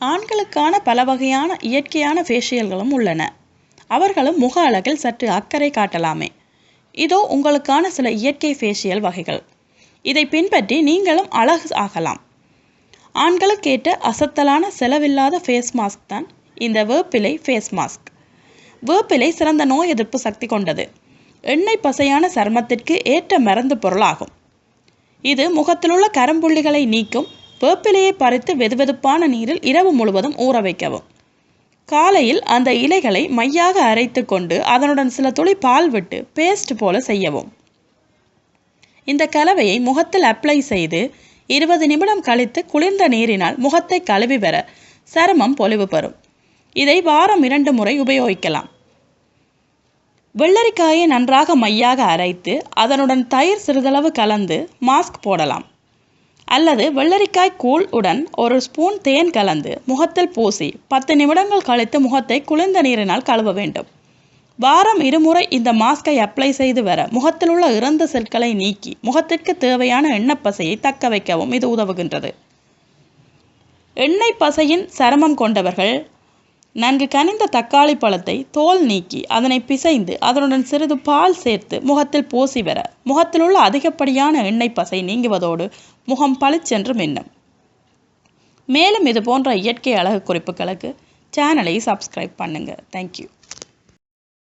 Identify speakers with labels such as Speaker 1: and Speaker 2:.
Speaker 1: ஆண்களுக்கான பல வகையான இயற்கையான ஃபேஷியல்களும் உள்ளன. அவர்களும் முக அழகில் சற்று அக்கறை காட்டலாமே. இதோ உங்களுக்கான சில இயற்கை ஃபேஷியல் வகைகள். இதை பின்பற்றி நீங்களும் அழகு ஆகலாம். ஆண்களுக்கேற்ற அசத்தலான செலவில்லாத ஃபேஸ் மாஸ்க் தான் இந்த வேப்பிலை ஃபேஸ் மாஸ்க் வேப்பிலை சிறந்த நோய் எதிர்ப்பு சக்தி கொண்டது. எண்ணெய் பசையான சருமத்திற்கு ஏற்ற மருந்து பொருளாகும். இது முகத்திலுள்ள கரும்புள்ளிகளை நீக்கும் வேப்பிலையை பறித்து வெதுவெதுப்பான நீரில் இரவு முழுவதும் ஊற வைக்கவும். காலையில் அந்த இலைகளை மையாக அரைத்து கொண்டு அதனுடன் சில துளி பால் விட்டு பேஸ்ட் போல செய்யவும். இந்த கலவையை முகத்தில் அப்ளை செய்து இருபது நிமிடம் கழித்து குளிர்ந்த நீரினால் முகத்தை கழுவி பெற சருமம் பொலிவு பெறும். இதை வாரம் இரண்டு முறை உபயோகிக்கலாம். வெள்ளரிக்காயை நன்றாக மையாக அரைத்து அதனுடன் தயிர் சிறிதளவு கலந்து மாஸ்க் போடலாம். அல்லது வெள்ளரிக்காய் கூழ் உடன் ஒரு ஸ்பூன் தேன் கலந்து முகத்தில் பூசி பத்து நிமிடங்கள் கழித்து முகத்தை குளிர்ந்த நீரினால் கழுவ வேண்டும். வாரம் இருமுறை இந்த மாஸ்கை அப்ளை செய்து வர முகத்தில் உள்ள இறந்த செற்களை நீக்கி முகத்திற்கு தேவையான எண்ணெய் பசையை தக்க வைக்கவும் இது உதவுகின்றது. எண்ணெய் பசையின் சருமம் கொண்டவர்கள் நன்கு கனிந்த தக்காளி பழத்தை தோல் நீக்கி அதனை பிசைந்து அதனுடன் சிறிது பால் சேர்த்து முகத்தில் பூசி வர முகத்தில் உள்ள அதிகப்படியான எண்ணெய் பசை நீங்குவதோடு முகம் பளிச்சென்று மின்னும் மேலும் இது போன்ற இயற்கை அழகு குறிப்புகளுக்கு சேனலை சப்ஸ்கிரைப் பண்ணுங்கள் தேங்க்யூ